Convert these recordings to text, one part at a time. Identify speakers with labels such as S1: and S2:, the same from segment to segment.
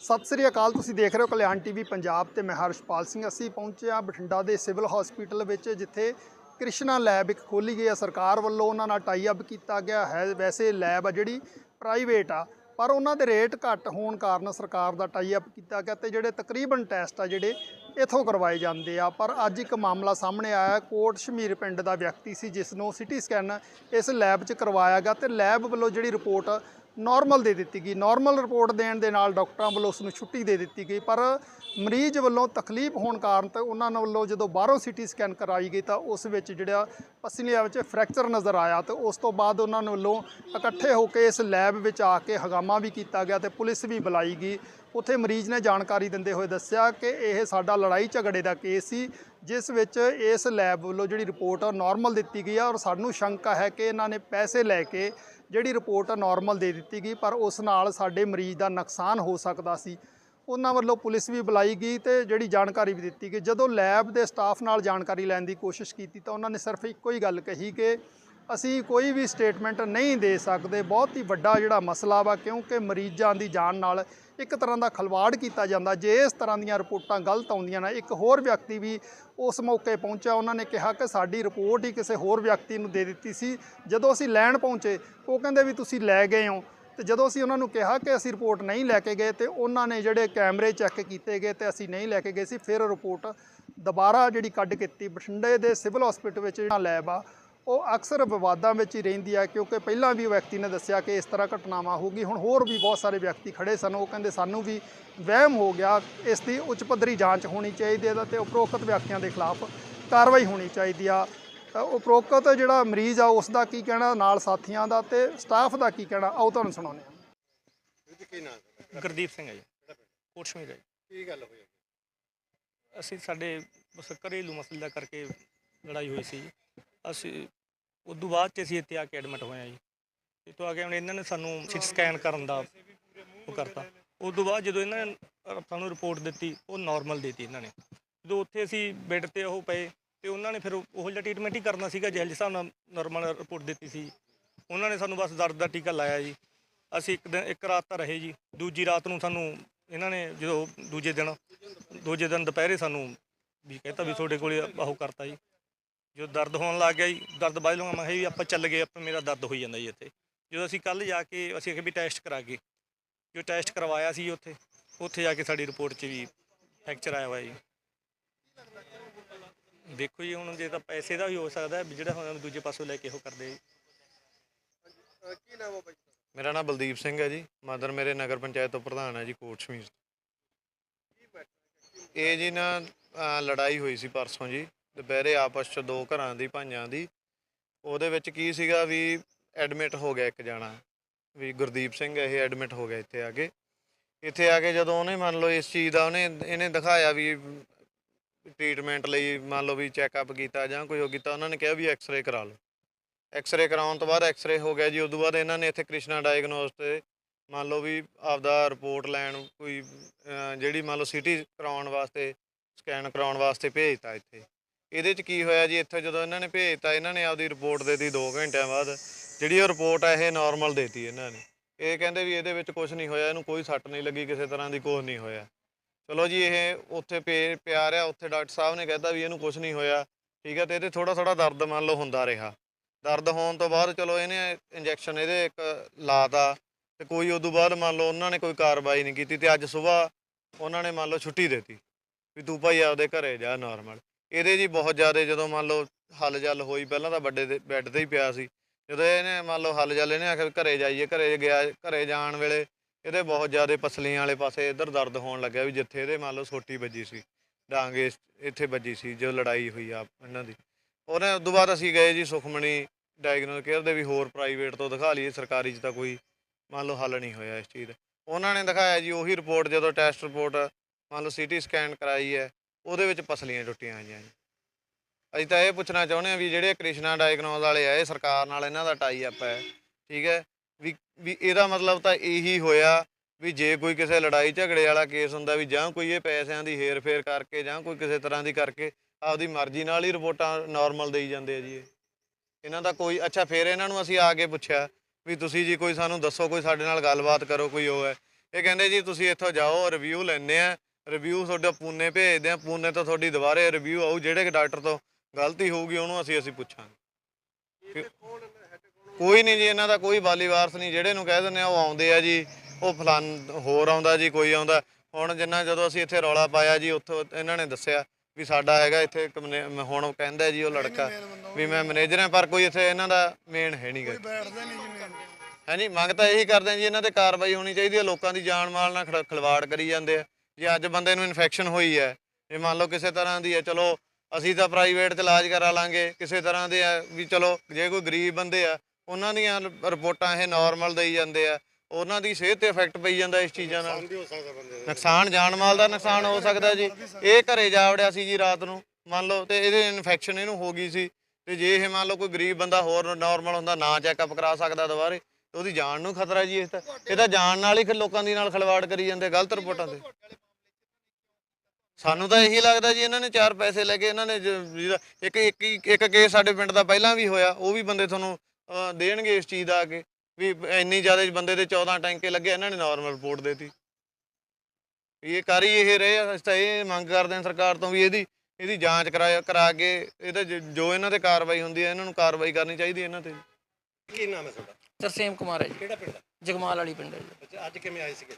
S1: ਸਤਿ ਸ੍ਰੀ ਅਕਾਲ, ਤੁਸੀਂ ਦੇਖ ਰਹੇ ਹੋ ਕਲਿਆਣ ਟੀਵੀ ਪੰਜਾਬ ਤੇ ਮੈਂ ਹਰਸ਼ਪਾਲ ਸਿੰਘ। ਅਸੀਂ ਪਹੁੰਚੇ ਹਾਂ ਬਠਿੰਡਾ ਦੇ ਸਿਵਲ ਹਸਪੀਟਲ ਵਿੱਚ, ਜਿੱਥੇ ਕ੍ਰਿਸ਼ਨਾ ਲੈਬ ਇੱਕ ਖੋਲੀ ਗਈ ਹੈ। ਸਰਕਾਰ ਵੱਲੋਂ ਉਹਨਾਂ ਨਾਲ ਟਾਈ ਅਪ ਕੀਤਾ ਗਿਆ ਹੈ। ਵੈਸੇ ਲੈਬ ਆ ਜਿਹੜੀ ਪ੍ਰਾਈਵੇਟ ਆ ਪਰ ਉਹਨਾਂ ਦੇ ਰੇਟ ਘੱਟ ਹੋਣ ਕਾਰਨ ਸਰਕਾਰ ਦਾ ਟਾਈ ਅਪ ਕੀਤਾ ਗਿਆ ਤੇ ਜਿਹੜੇ ਤਕਰੀਬਨ ਟੈਸਟ ਆ ਜਿਹੜੇ ਇਥੋਂ ਕਰਵਾਏ ਜਾਂਦੇ ਆ। ਪਰ ਅੱਜ ਇੱਕ ਮਾਮਲਾ ਸਾਹਮਣੇ ਆਇਆ, ਕੋਟ ਸ਼ਮੀਰ ਪਿੰਡ ਦਾ ਵਿਅਕਤੀ ਸੀ ਜਿਸ ਨੂੰ ਸਿਟੀ ਸਕੈਨ ਇਸ ਲੈਬ 'ਚ ਕਰਵਾਇਆ ਗਿਆ ਤੇ ਲੈਬ ਵੱਲੋਂ ਜਿਹੜੀ ਰਿਪੋਰਟ ਨਾਰਮਲ ਦੇ ਦਿੱਤੀ ਗਈ। ਨਾਰਮਲ ਰਿਪੋਰਟ ਦੇਣ ਦੇ ਨਾਲ ਡਾਕਟਰਾਂ ਵੱਲੋਂ ਉਸ ਨੂੰ ਛੁੱਟੀ ਦੇ ਦਿੱਤੀ ਗਈ। ਪਰ ਮਰੀਜ਼ ਵੱਲੋਂ ਤਕਲੀਫ ਹੋਣ ਕਾਰਨ ਤੇ ਉਹਨਾਂ ਵੱਲੋਂ ਜਦੋਂ ਬਾਹਰੋਂ ਸਿਟੀ ਸਕੈਨ ਕਰਾਈ ਗਈ ਤਾਂ ਉਸ ਵਿੱਚ ਜਿਹੜਾ ਪਸਲੀਆਂ ਵਿੱਚ ਫ੍ਰੈਕਚਰ ਨਜ਼ਰ ਆਇਆ ਤੇ ਉਸ ਤੋਂ ਬਾਅਦ ਉਹਨਾਂ ਵੱਲੋਂ ਇਕੱਠੇ ਹੋ ਕੇ ਇਸ ਲੈਬ ਵਿੱਚ ਆ ਕੇ ਹਗਾਮਾ ਵੀ ਕੀਤਾ ਗਿਆ ਤੇ ਪੁਲਿਸ ਵੀ ਬੁਲਾਈ ਗਈ। ਉੱਥੇ ਮਰੀਜ਼ ਨੇ ਜਾਣਕਾਰੀ ਦਿੰਦੇ ਹੋਏ ਦੱਸਿਆ ਕਿ ਇਹ ਸਾਡਾ ਲੜਾਈ ਝਗੜੇ ਦਾ ਕੇਸ ਸੀ, ਜਿਸ ਵਿੱਚ ਇਸ ਲੈਬ ਵੱਲੋਂ ਜਿਹੜੀ ਰਿਪੋਰਟ ਨਾਰਮਲ ਦਿੱਤੀ ਗਈ ਆ ਔਰ ਸਾਨੂੰ ਸ਼ੰਕਾ ਹੈ ਕਿ ਇਹਨਾਂ ਨੇ ਪੈਸੇ ਲੈ ਕੇ ਜਿਹੜੀ ਰਿਪੋਰਟ ਨਾਰਮਲ ਦੇ ਦਿੱਤੀ ਗਈ, ਪਰ ਉਸ ਨਾਲ ਸਾਡੇ ਮਰੀਜ਼ ਦਾ ਨੁਕਸਾਨ ਹੋ ਸਕਦਾ ਸੀ। ਉਹਨਾਂ ਵੱਲੋਂ ਪੁਲਿਸ ਵੀ ਬੁਲਾਈ ਗਈ ਤੇ ਜਿਹੜੀ ਜਾਣਕਾਰੀ ਵੀ ਦਿੱਤੀ ਗਈ। ਜਦੋਂ ਲੈਬ ਦੇ ਸਟਾਫ ਨਾਲ ਜਾਣਕਾਰੀ ਲੈਣ ਦੀ ਕੋਸ਼ਿਸ਼ ਕੀਤੀ ਤਾਂ ਉਹਨਾਂ ਨੇ ਸਿਰਫ ਇੱਕੋ ਹੀ ਗੱਲ ਕਹੀ ਕਿ ਅਸੀਂ ਕੋਈ ਵੀ ਸਟੇਟਮੈਂਟ ਨਹੀਂ ਦੇ ਸਕਦੇ। ਬਹੁਤ ਹੀ ਵੱਡਾ ਜਿਹੜਾ ਮਸਲਾ ਵਾ, ਕਿਉਂਕਿ ਮਰੀਜ਼ਾਂ ਦੀ ਜਾਨ ਨਾਲ ਇੱਕ ਤਰ੍ਹਾਂ ਦਾ ਖਲਵਾੜ ਕੀਤਾ ਜਾਂਦਾ। ਜੇ ਇਸ ਤਰ੍ਹਾਂ ਦੀਆਂ ਰਿਪੋਰਟਾਂ ਗਲਤ ਆਉਂਦੀਆਂ ਨੇ, ਇੱਕ ਹੋਰ ਵਿਅਕਤੀ ਵੀ ਉਸ ਮੌਕੇ ਪਹੁੰਚਿਆ। ਉਹਨਾਂ ਨੇ ਕਿਹਾ ਕਿ ਸਾਡੀ ਰਿਪੋਰਟ ਹੀ ਕਿਸੇ ਹੋਰ ਵਿਅਕਤੀ ਨੂੰ ਦੇ ਦਿੱਤੀ ਸੀ। ਜਦੋਂ ਅਸੀਂ ਲੈਣ ਪਹੁੰਚੇ, ਉਹ ਕਹਿੰਦੇ ਵੀ ਤੁਸੀਂ ਲੈ ਗਏ ਹੋ। ਤੇ ਜਦੋਂ ਅਸੀਂ ਉਹਨਾਂ ਨੂੰ ਕਿਹਾ ਕਿ ਅਸੀਂ ਰਿਪੋਰਟ ਨਹੀਂ ਲੈ ਕੇ ਗਏ ਤੇ ਉਹਨਾਂ ਨੇ ਜਿਹੜੇ ਕੈਮਰੇ ਚੈੱਕ ਕੀਤੇ ਗਏ ਤੇ ਅਸੀਂ ਨਹੀਂ ਲੈ ਕੇ ਗਏ ਸੀ, ਫਿਰ ਰਿਪੋਰਟ ਦੁਬਾਰਾ ਜਿਹੜੀ ਕੱਢ ਕੀਤੀ ਬਠਿੰਡੇ ਦੇ ਸਿਵਲ ਹਸਪੀਟਲ ਵਿੱਚ ਜਿਹੜਾ ਲੈਬ ਆ, ਉਹ ਅਕਸਰ ਵਿਵਾਦਾਂ ਵਿੱਚ ਹੀ ਰਹਿੰਦੀ ਆ, ਕਿਉਂਕਿ ਪਹਿਲਾਂ ਵੀ ਵਿਅਕਤੀ ਨੇ ਦੱਸਿਆ ਕਿ ਇਸ ਤਰ੍ਹਾਂ ਘਟਨਾਵਾਂ ਹੋਗੀ ਹੁਣ ਹੋਰ ਵੀ ਬਹੁਤ ਸਾਰੇ ਵਿਅਕਤੀ ਖੜੇ ਸਨ, ਉਹ ਕਹਿੰਦੇ ਸਾਨੂੰ ਵੀ ਵਹਿਮ ਹੋ ਗਿਆ, ਇਸ ਦੀ ਉੱਚ ਪੱਧਰੀ ਜਾਂਚ ਹੋਣੀ ਚਾਹੀਦੀ ਹੈ ਤੇ ਉਪਰੋਕਤ ਵਿਅਕਤੀਆਂ ਦੇ ਖਿਲਾਫ ਕਾਰਵਾਈ ਹੋਣੀ ਚਾਹੀਦੀ ਆ। ਉਪਰੋਕਤ ਜਿਹੜਾ ਮਰੀਜ਼ ਆ ਉਸ ਦਾ ਕੀ ਕਹਿਣਾ ਨਾਲ ਸਾਥੀਆਂ ਦਾ ਤੇ ਸਟਾਫ ਦਾ ਕੀ ਕਹਿਣਾ ਆਓ ਤੁਹਾਨੂੰ ਸੁਣਾਉਂਦੇ ਹਾਂ।
S2: ਇਹਦੇ ਕੀ ਨਾਮ ਹੈ
S3: ਗੁਰਦੀਪ ਸਿੰਘ ਹੈ ਜੀ। ਕੋਟਸ਼ਮੀਰ ਹੈ ਜੀ।
S2: ਕੀ ਗੱਲ ਹੋਈ?
S3: ਅਸੀਂ ਸਾਡੇ ਬਸ ਘਰੇਲੂ ਮਸਲੇ ਦਾ ਕਰਕੇ ਲੜਾਈ ਹੋਈ ਸੀ ਅਸੀਂ ਉਦੋਂ ਬਾਅਦ ਚ ਅਸੀਂ ਇੱਥੇ ਆ ਕੇ ਐਡਮਿਟ ਹੋਏ ਆ ਜੀ। ਇੱਥੋਂ ਆ ਕੇ ਹੁਣ ਇਹਨਾਂ ਨੇ ਸਾਨੂੰ ਸਿਟੀ ਸਕੈਨ ਕਰਨ ਦਾ ਉਹ ਕਰਤਾ। ਉਦੋਂ ਬਾਅਦ ਜਦੋਂ ਇਹਨਾਂ ਨੇ ਸਾਨੂੰ ਰਿਪੋਰਟ ਦਿੱਤੀ ਉਹ ਨਾਰਮਲ ਦਿੱਤੀ ਇਹਨਾਂ ਨੇ। ਜਦੋਂ ਉੱਥੇ ਅਸੀਂ ਬੈੱਡ ਤੇ ਉਹ ਪਏ ਤੇ ਉਹਨਾਂ ਨੇ ਫਿਰ ਉਹ ਜਿਹਾ ਟ੍ਰੀਟਮੈਂਟ ਹੀ ਕਰਨਾ ਸੀਗਾ ਜਿਹੇ ਹਿਸਾਬ ਨਾਲ ਨਾਰਮਲ ਰਿਪੋਰਟ ਦਿੱਤੀ ਸੀ। ਉਹਨਾਂ ਨੇ ਸਾਨੂੰ ਬਸ ਦਰਦ ਦਾ ਟੀਕਾ ਲਾਇਆ ਜੀ। ਅਸੀਂ ਇੱਕ ਦਿਨ ਇੱਕ ਰਾਤ ਤਾਂ ਰਹੇ ਜੀ। ਦੂਜੀ ਰਾਤ ਨੂੰ ਸਾਨੂੰ ਇਹਨਾਂ ਨੇ ਜਦੋਂ ਦੂਜੇ ਦਿਨ ਦੂਜੇ ਦਿਨ ਦੁਪਹਿਰੇ ਸਾਨੂੰ ਵੀ ਕਹਿੰਦਾ ਵੀ ਤੁਹਾਡੇ ਕੋਲੇ ਆਹੋ ਕਰਤਾ ਜੀ। ਜਦੋਂ ਦਰਦ ਹੋਣ ਲੱਗ ਗਿਆ ਜੀ, ਦਰਦ ਬਾਅਦ ਲੂੰਗਾ ਮੈਂ ਕਿਹਾ ਜੀ ਆਪਾਂ ਚੱਲ ਗਏ, ਆਪਾਂ ਮੇਰਾ ਦਰਦ ਹੋਈ ਜਾਂਦਾ ਜੀ ਇੱਥੇ। ਜਦੋਂ ਅਸੀਂ ਕੱਲ ਜਾ ਕੇ, ਅਸੀਂ ਆਖਿਆ ਵੀ ਟੈਸਟ ਕਰਾ ਕੇ। ਜੋ ਟੈਸਟ ਕਰਵਾਇਆ ਸੀ ਉੱਥੇ ਉੱਥੇ ਜਾ ਕੇ ਸਾਡੀ ਰਿਪੋਰਟ 'ਚ ਵੀ ਫ੍ਰੈਕਚਰ ਆਇਆ ਹੋਇਆ ਜੀ। ਦੇਖੋ ਜੀ ਹੁਣ ਜੇ ਤਾਂ ਪੈਸੇ ਦਾ ਵੀ ਹੋ ਸਕਦਾ ਹੈ ਵੀ ਜਿਹੜਾ ਹੁਣ ਦੂਜੇ ਪਾਸੋਂ ਲੈ ਕੇ ਉਹ ਕਰਦੇ ਜੀ।
S2: ਅਹ ਕੀ ਨਾਮ ਹੈ ਬਾਈ
S4: ਮੇਰਾ ਨਾਮ ਬਲਦੀਪ ਸਿੰਘ ਹੈ ਜੀ। ਮਦਰ ਮੇਰੇ ਨਗਰ ਪੰਚਾਇਤ ਤੋਂ ਪ੍ਰਧਾਨ ਹੈ ਜੀ ਕੋਟ ਸ਼ਮੀਰ।
S2: ਕੀ ਮੈਟਰ
S4: ਇਹ ਜੀ ਨਾ ਅਹ ਲੜਾਈ ਹੋਈ ਸੀ ਪਰਸੋਂ ਜੀ। ਦੁਪਹਿਰੇ ਆਪਸ ਚ ਦੋ ਘਰਾਂ ਦੀ ਭਾਈਆਂ ਦੀ। ਉਹਦੇ ਵਿੱਚ ਕੀ ਸੀਗਾ ਵੀ ਐਡਮਿਟ ਹੋ ਗਿਆ ਇੱਕ ਜਾਣਾ। ਵੀ ਗੁਰਦੀਪ ਸਿੰਘ ਇਹ ਐਡਮਿਟ ਹੋ ਗਿਆ ਇੱਥੇ ਆ ਕੇ। ਇੱਥੇ ਆ ਕੇ ਜਦੋਂ ਉਹਨੇ ਮੰਨ ਲਓ ਇਸ ਚੀਜ਼ ਦਾ ਉਹਨੇ ਇਹਨੇ ਦਿਖਾਇਆ ਵੀ ਟ੍ਰੀਟਮੈਂਟ ਲਈ ਮੰਨ ਲਓ ਵੀ ਚੈੱਕਅਪ ਕੀਤਾ ਜਾਂ ਕੋਈ ਹੋ ਕੀਤਾ, ਉਹਨਾਂ ਨੇ ਕਿਹਾ ਵੀ ਐਕਸ-ਰੇ ਕਰਾ ਲਓ। ਐਕਸ-ਰੇ ਕਰਾਉਣ ਤੋਂ ਬਾਅਦ ਐਕਸ-ਰੇ ਹੋ ਗਿਆ ਜੀ ਉਸ ਤੋਂ ਬਾਅਦ ਇਹਨਾਂ ਨੇ ਇੱਥੇ ਕ੍ਰਿਸ਼ਨਾ ਡਾਇਗਨੋਸ ਤੇ ਮੰਨ ਲਓ ਵੀ ਆਪਦਾ ਰਿਪੋਰਟ ਲੈਣ ਕੋਈ ਜਿਹੜੀ ਮੰਨ ਲਓ ਸਿਟੀ ਕਰਾਉਣ ਵਾਸਤੇ ਸਕੈਨ ਕਰਾਉਣ ਵਾਸਤੇ ਭੇਜਤਾ ਇੱਥੇ। ਇਹਦੇ ਚ ਕੀ ਹੋਇਆ ਜੀ, ਇੱਥੇ ਜਦੋਂ ਇਹਨਾਂ ਨੇ ਭੇਜਤਾ, ਇਹਨਾਂ ਨੇ ਆਪਦੀ ਰਿਪੋਰਟ ਦੇ ਦਿੱਤੀ 2 ਘੰਟਿਆਂ ਬਾਅਦ। ਜਿਹੜੀ ਉਹ ਰਿਪੋਰਟ ਆ, ਇਹ ਨਾਰਮਲ ਦੇਤੀ ਇਹਨਾਂ ਨੇ। ਇਹ ਕਹਿੰਦੇ ਵੀ ਇਹਦੇ ਵਿੱਚ ਕੁਝ ਨਹੀਂ ਹੋਇਆ, ਇਹਨੂੰ ਕੋਈ ਸੱਟ ਨਹੀਂ ਲੱਗੀ, ਕਿਸੇ ਤਰ੍ਹਾਂ ਦੀ ਕੁਝ ਨਹੀਂ ਹੋਇਆ। ਚਲੋ ਜੀ, ਇਹ ਉੱਥੇ ਪੇ ਪਿਆ ਰਿਹਾ ਉੱਥੇ ਡਾਕਟਰ ਸਾਹਿਬ ਨੇ ਕਹਿਤਾ ਵੀ ਇਹਨੂੰ ਕੁਝ ਨਹੀਂ ਹੋਇਆ, ਠੀਕ ਹੈ ਤੇ ਇਹਦੇ ਥੋੜਾ ਥੋੜਾ ਦਰਦ ਮੰਨ ਲਓ ਹੁੰਦਾ ਰਿਹਾ। ਦਰਦ ਹੋਣ ਤੋਂ ਬਾਅਦ ਚਲੋ ਇਹਨੇ ਇੰਜੈਕਸ਼ਨ ਇਹਦੇ ਇੱਕ ਲਾਤਾ, ਤੇ ਕੋਈ ਉਦੋਂ ਬਾਅਦ ਮੰਨ ਲਓ ਉਹਨਾਂ ਨੇ ਕੋਈ ਕਾਰਵਾਈ ਨਹੀਂ ਕੀਤੀ, ਤੇ ਅੱਜ ਸਵੇਰ ਉਹਨਾਂ ਨੇ ਮੰਨ ਲਓ ਛੁੱਟੀ ਦਿੱਤੀ, ਵੀ ਤੂੰ ਭਾਈ ਆਪਦੇ ਘਰੇ ਜਾ ਨਾਰਮਲ ਇਹਦੇ ਜੀ ਬਹੁਤ ਜ਼ਿਆਦਾ ਜਦੋਂ ਮੰਨ ਲਓ ਹੱਲ ਜਲ ਹੋਈ, ਪਹਿਲਾਂ ਤਾਂ ਵੱਡੇ ਦੇ ਬੈੱਡ ਤੇ ਹੀ ਪਿਆ ਸੀ, ਜਦੋਂ ਇਹਨੇ ਮੰਨ ਲਓ ਹੱਲ ਜਲ ਇਹਨੇ ਆਖਿਆ ਵੀ ਘਰੇ ਜਾਈਏ, ਘਰੇ ਗਿਆ, ਘਰੇ ਜਾਣ ਵੇਲੇ ਇਹਦੇ ਬਹੁਤ ਜ਼ਿਆਦਾ ਪਸਲੀਆਂ ਵਾਲੇ ਪਾਸੇ ਇੱਧਰ ਦਰਦ ਹੋਣ ਲੱਗਿਆ ਵੀ ਜਿੱਥੇ ਇਹਦੇ ਮੰਨ ਲਓ ਸੋਟੀ ਵੱਜੀ ਸੀ, ਡਾਂਗ ਇਸ- ਇੱਥੇ ਵੱਜੀ ਸੀ, ਜੋ ਲੜਾਈ ਹੋਈ ਆ ਇਹਨਾਂ ਦੀ। ਉਹਨੇ ਉਦੋਂ ਬਾਅਦ ਅਸੀਂ ਗਏ ਜੀ ਸੁਖਮਣੀ ਡਾਇਗਨੋਸ ਕੇਅਰ ਦੇ ਵੀ ਹੋਰ ਪ੍ਰਾਈਵੇਟ ਤੋਂ ਦਿਖਾ ਲਈਏ, ਸਰਕਾਰੀ 'ਚ ਤਾਂ ਕੋਈ ਮੰਨ ਲਓ ਹੱਲ ਨਹੀਂ ਹੋਇਆ ਇਸ ਚੀਜ਼ ਦਾ। ਉਹਨਾਂ ਨੇ ਦਿਖਾਇਆ ਜੀ ਉਹੀ ਰਿਪੋਰਟ ਜਦੋਂ ਟੈਸਟ ਰਿਪੋਰਟ ਮੰਨ ਲਓ ਸੀਟੀ ਸਕੈਨ ਕਰਾਈ ਹੈ, ਉਹਦੇ ਵਿੱਚ ਪਸਲੀਆਂ ਟੁੱਟੀਆਂ ਹੋਈਆਂ ਜੀ। ਅਸੀਂ ਤਾਂ ਇਹ ਪੁੱਛਣਾ ਚਾਹੁੰਦੇ ਹਾਂ ਵੀ ਜਿਹੜੇ ਕ੍ਰਿਸ਼ਨਾ ਡਾਇਗਨੋਸ ਵਾਲੇ ਆ, ਇਹ ਸਰਕਾਰ ਨਾਲ ਇਹਨਾਂ ਦਾ ਟਾਈ ਅਪ ਹੈ, ਠੀਕ ਹੈ? ਵੀ ਵੀ ਇਹਦਾ ਮਤਲਬ ਤਾਂ ਇਹੀ ਹੋਇਆ ਵੀ ਜੇ ਕੋਈ ਕਿਸੇ ਲੜਾਈ ਝਗੜੇ ਵਾਲਾ ਕੇਸ ਹੁੰਦਾ ਵੀ ਜਾਂ ਕੋਈ ਇਹ ਪੈਸਿਆਂ ਦੀ ਹੇਰ-ਫੇਰ ਕਰਕੇ ਜਾਂ ਕੋਈ ਕਿਸੇ ਤਰ੍ਹਾਂ ਦੀ ਕਰਕੇ ਆਪਦੀ ਮਰਜ਼ੀ ਨਾਲ ਹੀ ਰਿਪੋਰਟਾਂ ਨਾਰਮਲ ਦੇਈ ਜਾਂਦੇ ਆ ਜੀ ਇਹ। ਇਹਨਾਂ ਦਾ ਕੋਈ, ਅੱਛਾ ਫਿਰ ਇਹਨਾਂ ਨੂੰ ਅਸੀਂ ਆ ਕੇ ਪੁੱਛਿਆ ਵੀ ਤੁਸੀਂ ਜੀ ਕੋਈ ਸਾਨੂੰ ਦੱਸੋ, ਕੋਈ ਸਾਡੇ ਨਾਲ ਗੱਲਬਾਤ ਕਰੋ, ਕੋਈ ਉਹ ਹੈ। ਇਹ ਕਹਿੰਦੇ ਜੀ ਤੁਸੀਂ ਇੱਥੋਂ ਜਾਓ ਰਿਵਿਊ ਲੈਣੇ ਆ ਰਿਵਿਊ ਤੁਹਾਡਾ ਪੂਨੇ ਭੇਜਦੇ ਆ, ਪੂਨੇ ਤੋਂ ਤੁਹਾਡੀ ਦੁਬਾਰੇ ਰਿਵਿਊ ਆਊ, ਜਿਹੜੇ ਡਾਕਟਰ ਤੋਂ ਗਲਤੀ ਹੋਊਗੀ ਉਹਨੂੰ ਅਸੀਂ ਅਸੀਂ ਪੁੱਛਾਂਗੇ।
S2: ਇੱਥੇ
S4: ਕੋਈ ਨਹੀਂ ਜੀ ਇਹਨਾਂ ਦਾ ਕੋਈ ਵਾਲੀ ਵਾਰਸ ਨਹੀਂ ਜਿਹੜੇ ਨੂੰ ਕਹਿ ਦਿੰਦੇ ਆ ਉਹ ਆਉਂਦੇ ਆ ਜੀ ਉਹ ਫਲਾਨ ਹੋਰ ਆਉਂਦਾ ਜੀ ਕੋਈ ਆਉਂਦਾ। ਹੁਣ ਜਿੰਨਾ ਜਦੋਂ ਅਸੀਂ ਇੱਥੇ ਰੌਲਾ ਪਾਇਆ ਜੀ ਉੱਥੋਂ ਇਹਨਾਂ ਨੇ ਦੱਸਿਆ ਵੀ ਸਾਡਾ ਹੈਗਾ ਇੱਥੇ ਹੁਣ ਕਹਿੰਦਾ ਜੀ ਉਹ ਲੜਕਾ ਵੀ ਮੈਂ ਮੈਨੇਜਰ ਹਾਂ ਪਰ ਕੋਈ ਇੱਥੇ ਇਹਨਾਂ ਦਾ ਮੇਨ ਹੈ
S2: ਨਹੀਂ ਜਿਵੇਂ
S4: ਹਾਂਜੀ ਮੰਗ ਤਾਂ ਇਹੀ ਕਰਦੇ ਜੀ ਇਹਨਾਂ ਤੇ ਕਾਰਵਾਈ ਹੋਣੀ ਚਾਹੀਦੀ ਹੈ ਲੋਕਾਂ ਦੀ ਜਾਨ ਮਾਲ ਨਾਲ ਖਿਲਵਾੜ ਕਰੀ ਜਾਂਦੇ ਆ। ਜੇ ਅੱਜ ਬੰਦੇ ਨੂੰ ਇਨਫੈਕਸ਼ਨ ਹੋਈ ਹੈ ਜੇ ਮੰਨ ਲਓ ਕਿਸੇ ਤਰ੍ਹਾਂ ਦੀ ਹੈ ਚਲੋ ਅਸੀਂ ਤਾਂ ਪ੍ਰਾਈਵੇਟ 'ਚ ਇਲਾਜ ਕਰਾ ਲਾਂਗੇ ਕਿਸੇ ਤਰ੍ਹਾਂ ਦੇ ਆ ਵੀ ਚਲੋ ਜੇ ਕੋਈ ਗਰੀਬ ਬੰਦੇ ਆ ਉਹਨਾਂ ਦੀਆਂ ਰਿਪੋਰਟਾਂ ਇਹ ਨਾਰਮਲ ਦੇਈ ਜਾਂਦੇ ਆ। ਉਹਨਾਂ ਦੀ ਸਿਹਤ ਤੇ ਇਫੈਕਟ ਪਈ ਜਾਂਦਾ ਇਸ ਚੀਜ਼ਾਂ ਨਾਲ। ਨੁਕਸਾਨ ਜਾਨ ਮਾਲ ਦਾ ਨੁਕਸਾਨ ਹੋ ਸਕਦਾ ਜੀ। ਇਹ ਘਰੇ ਜਾ ਵੜਿਆ ਸੀ ਜੀ ਰਾਤ ਨੂੰ। ਮੰਨ ਲਓ ਤੇ ਇਹਦੇ ਇਨਫੈਕਸ਼ਨ ਇਹਨੂੰ ਹੋ ਗਈ ਸੀ। ਤੇ ਜੇ ਇਹ ਮੰਨ ਲਓ ਕੋਈ ਗਰੀਬ ਬੰਦਾ ਹੋਰ ਨਾਰਮਲ ਹੁੰਦਾ ਨਾ ਚੈੱਕਅਪ ਕਰਾ ਸਕਦਾ ਦੁਬਾਰੇ ਤੇ ਉਹਦੀ ਜਾਨ ਨੂੰ ਖਤਰਾ ਜੀ ਇਸ ਤਾਂ। ਇਹ ਤਾਂ ਜਾਨ ਨਾਲ ਹੀ ਫਿਰ ਲੋਕਾਂ ਦੀ ਨਾਲ ਖਿਲਵਾੜ ਕਰੀ ਜਾਂਦੇ ਗਲਤ ਰਿਪੋਰਟਾਂ ਤੇ। ਸਾਨੂੰ ਤਾਂ ਇਹੀ ਲੱਗਦਾ ਜੀ ਇਹਨਾਂ ਨੇ ਚਾਰ ਪੈਸੇ ਲੈ ਕੇ ਇਹਨਾਂ ਨੇ ਇੱਕ ਇੱਕ ਇੱਕ ਕੇਸ ਸਾਡੇ ਪਿੰਡ ਦਾ ਪਹਿਲਾਂ ਵੀ ਹੋਇਆ ਉਹ ਵੀ ਬੰਦੇ ਤੁਹਾਨੂੰ ਦੇਣਗੇ ਇਸ ਚੀਜ਼ ਦਾ ਆ ਕੇ ਵੀ ਇੰਨੀ ਜ਼ਿਆਦਾ ਬੰਦੇ ਦੇ 14 ਟੈਂਕੇ ਲੱਗੇ ਇਹਨਾਂ ਨੇ ਨਾਰਮਲ ਰਿਪੋਰਟ ਦੇਤੀ। ਇਹ ਕਰ ਹੀ ਇਹ ਰਹੇ ਆ ਅਸੀਂ ਤਾਂ ਇਹ ਮੰਗ ਕਰਦੇ ਹਾਂ ਸਰਕਾਰ ਤੋਂ ਵੀ ਇਹਦੀ ਇਹਦੀ ਜਾਂਚ ਕਰਾ ਕਰਾ ਕੇ ਇਹਦਾ ਜ- ਇਹਨਾਂ ਤੇ ਕਾਰਵਾਈ ਹੁੰਦੀ ਹੈ ਇਹਨਾਂ ਨੂੰ ਕਾਰਵਾਈ ਕਰਨੀ ਚਾਹੀਦੀ ਹੈ ਇਹਨਾਂ ਤੇ।
S2: ਕੀ ਨਾਮ ਹੈ ਤੁਹਾਡਾ?
S5: ਤਰਸੇਮ ਕੁਮਾਰ ਹੈ ਜੀ।
S2: ਕਿਹੜਾ ਪਿੰਡ
S5: ਜਗਮਾਲ ਵਾਲੀ ਪਿੰਡ ਹੈ ਜੀ।
S2: ਅੱਜ ਕਿਵੇਂ ਆਏ ਸੀਗੇ?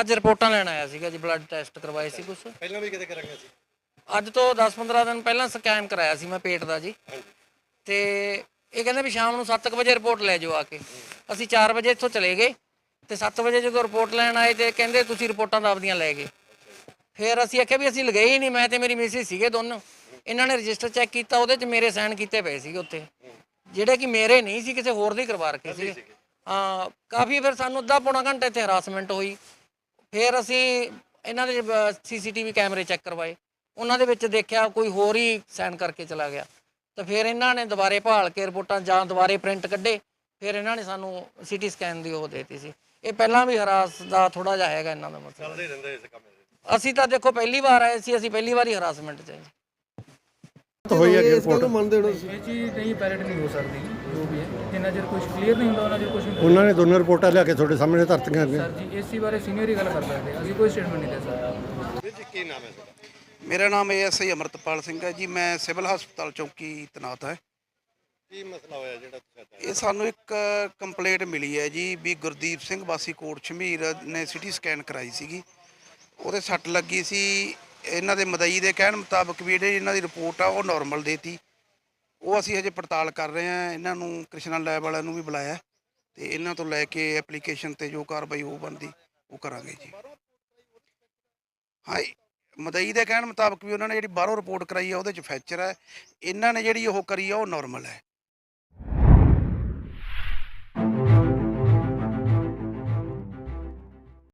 S5: ਅੱਜ ਰਿਪੋਰਟਾਂ ਲੈਣ ਆਇਆ ਸੀਗਾ ਜੀ ਬਲੱਡ ਟੈਸਟ ਕਰਵਾਏ ਸੀ ਕੁਛ।
S2: ਪਹਿਲਾਂ ਵੀ ਕਿਤੇ ਕਰਾਂਗੇ ਸੀ
S5: ਅੱਜ ਤੋਂ 10-15 ਦਿਨ ਪਹਿਲਾਂ ਸਕੈਨ ਕਰਾਇਆ ਸੀ ਮੈਂ ਪੇਟ ਦਾ ਜੀ। ਤੇ ਇਹ ਕਹਿੰਦੇ ਵੀ ਸ਼ਾਮ ਨੂੰ 7:00 ਵਜੇ ਰਿਪੋਰਟ ਲੈ ਜਾਓ ਆ ਕੇ। ਅਸੀਂ 4 ਵਜੇ ਇੱਥੋਂ ਚਲੇ ਗਏ ਤੇ 7 ਵਜੇ ਜਦੋਂ ਰਿਪੋਰਟ ਲੈਣ ਆਏ ਤੇ ਕਹਿੰਦੇ ਤੁਸੀਂ ਰਿਪੋਰਟਾਂ ਤਾਂ ਆਪਦੀਆਂ ਲੈ ਗਏ। ਫਿਰ ਅਸੀਂ ਆਖਿਆ ਵੀ ਅਸੀਂ ਲਗਾਈ ਹੀ ਨਹੀਂ, ਮੈਂ ਤੇ ਮੇਰੀ ਮਿਸਿਸ ਸੀਗੇ ਦੋਨੋਂ। ਇਹਨਾਂ ਨੇ ਰਜਿਸਟਰ ਚੈੱਕ ਕੀਤਾ, ਉਹਦੇ 'ਚ ਮੇਰੇ ਸਾਈਨ ਕੀਤੇ ਪਏ ਸੀਗੇ ਉੱਤੇ ਜਿਹੜੇ ਕਿ ਮੇਰੇ ਨਹੀਂ ਸੀ, ਕਿਸੇ ਹੋਰ ਦੇ ਕਰਵਾ ਰੱਖੇ ਸੀ ਹਾਂ, ਕਾਫੀ ਫਿਰ ਸਾਨੂੰ ਅੱਧਾ ਪੌਣਾ ਘੰਟਾ ਇੱਥੇ ਹਰਾਸਮੈਂਟ ਹੋਈ। ਫਿਰ ਅਸੀਂ ਇਹਨਾਂ ਦੇ ਸੀਸੀਟੀਵੀ ਕੈਮਰੇ ਚੈੱਕ ਕਰਵਾਏ। ਉਹਨਾਂ ਦੇ ਵਿੱਚ ਦੇਖਿਆ ਕੋਈ ਹੋਰ ਹੀ ਸਾਈਨ ਕਰਕੇ ਚਲਾ ਗਿਆ। ਤਾਂ ਫਿਰ ਇਹਨਾਂ ਨੇ ਦੁਬਾਰੇ ਭਾਲ ਕੇ ਰਿਪੋਰਟਾਂ ਜਾਂ ਦੁਬਾਰੇ ਪ੍ਰਿੰਟ ਕੱਢੇ ਫਿਰ ਇਹਨਾਂ ਨੇ ਸਾਨੂੰ ਸੀਟੀ ਸਕੈਨ ਦੀ ਉਹ ਦੇਤੀ ਸੀ। ਇਹ ਪਹਿਲਾਂ ਵੀ ਹਰਾਸ ਦਾ ਥੋੜਾ ਜਿਹਾ ਹੈਗਾ ਇਹਨਾਂ ਦਾ ਮਸਲਾ
S2: ਚੱਲਦੇ ਰਹਿੰਦੇ ਇਸ ਕੰਮ ਦੇ
S5: ਅਸੀਂ ਤਾਂ ਦੇਖੋ ਪਹਿਲੀ ਵਾਰ ਆਏ ਸੀ ਅਸੀਂ ਪਹਿਲੀ ਵਾਰ ਹੀ ਹਰਾਸਮੈਂਟ 'ਚ ਜੀ
S1: ਹੋਈ ਹੈ
S2: ਗੱਲ ਨੂੰ ਮੰਨਦੇ ਹੋ
S6: ਇਹ ਚੀਜ਼ ਨਹੀਂ ਪੈਰਟ ਨਹੀਂ ਹੋ ਸਕਦੀ ਜੋ ਵੀ ਹੈ। ਜਿੰਨਾ ਚਿਰ ਕੁਝ ਕਲੀਅਰ ਨਹੀਂ ਹੁੰਦਾ ਉਹਨਾਂ ਚਿਰ ਕੁਝ ਨਹੀਂ
S7: ਉਹਨਾਂ ਨੇ ਦੋਨੋਂ ਰਿਪੋਰਟਾਂ ਲਿਆ ਕੇ ਤੁਹਾਡੇ ਸਾਹਮਣੇ ਧਰਤੀਆਂ ਨੇ
S6: ਸਰ ਜੀ ਇਸ ਚੀਜ਼ ਬਾਰੇ ਸੀਨੀਅਰ ਹੀ ਗੱਲ ਕਰ ਸਕਦੇ। ਅਸੀਂ ਕੋਈ ਸਟੇਟਮੈਂਟ ਨਹੀਂ ਦੇ ਸਕਦੇ।
S2: ਜੀ ਕੀ ਨਾਮ ਹੈ ਤੁਹਾਡਾ?
S8: ਮੇਰਾ ਨਾਮ ਏਐਸਆਈ ਅਮਰਤਪਾਲ ਸਿੰਘ ਹੈ ਜੀ ਮੈਂ ਸਿਵਲ ਹਸਪਤਾਲ ਚੌਕੀ ਤੈਨਾਤ ਹੈ।
S2: ਕੀ ਮਸਲਾ ਹੋਇਆ ਜਿਹੜਾ ਤੁਸੀਂ?
S8: ਇਹ ਸਾਨੂੰ ਇੱਕ ਕੰਪਲੇਂਟ ਮਿਲੀ ਹੈ ਜੀ ਵੀ ਗੁਰਦੀਪ ਸਿੰਘ ਵਾਸੀ ਕੋਟ ਸ਼ਮੀਰ ਨੇ ਸਿਟੀ ਸਕੈਨ ਕਰਾਈ ਸੀਗੀ। ਉਹਦੇ ਸੱਟ ਲੱਗੀ ਸੀ। ਇਹਨਾਂ ਦੇ ਮਦਈ ਦੇ ਕਹਿਣ ਮੁਤਾਬਕ ਵੀ ਜਿਹੜੇ ਇਹਨਾਂ ਦੀ ਰਿਪੋਰਟ ਆ ਉਹ ਨਾਰਮਲ ਦੇਤੀ ਉਹ ਅਸੀਂ ਹਜੇ ਪੜਤਾਲ ਕਰ ਰਹੇ ਹਾਂ। ਇਹਨਾਂ ਨੂੰ ਕ੍ਰਿਸ਼ਨਾ ਲੈਬ ਵਾਲਿਆਂ ਨੂੰ ਵੀ ਬੁਲਾਇਆ ਤੇ ਇਹਨਾਂ ਤੋਂ ਲੈ ਕੇ ਐਪਲੀਕੇਸ਼ਨ ਤੇ ਜੋ ਕਾਰਵਾਈ ਹੋ ਬੰਦੀ ਉਹ ਕਰਾਂਗੇ ਜੀ। ਹਾਂ ਮਦਈ ਦੇ ਕਹਿਣ ਮੁਤਾਬਕ ਵੀ ਉਹਨਾਂ ਨੇ ਜਿਹੜੀ ਬਾਹਰੋਂ ਰਿਪੋਰਟ ਕਰਾਈ ਆ, ਉਹਦੇ ਚ ਫ੍ਰੈਕਚਰ ਹੈ। ਇਹਨਾਂ ਨੇ ਜਿਹੜੀ ਉਹ ਕਰੀ ਆ, ਉਹ ਨਾਰਮਲ ਹੈ।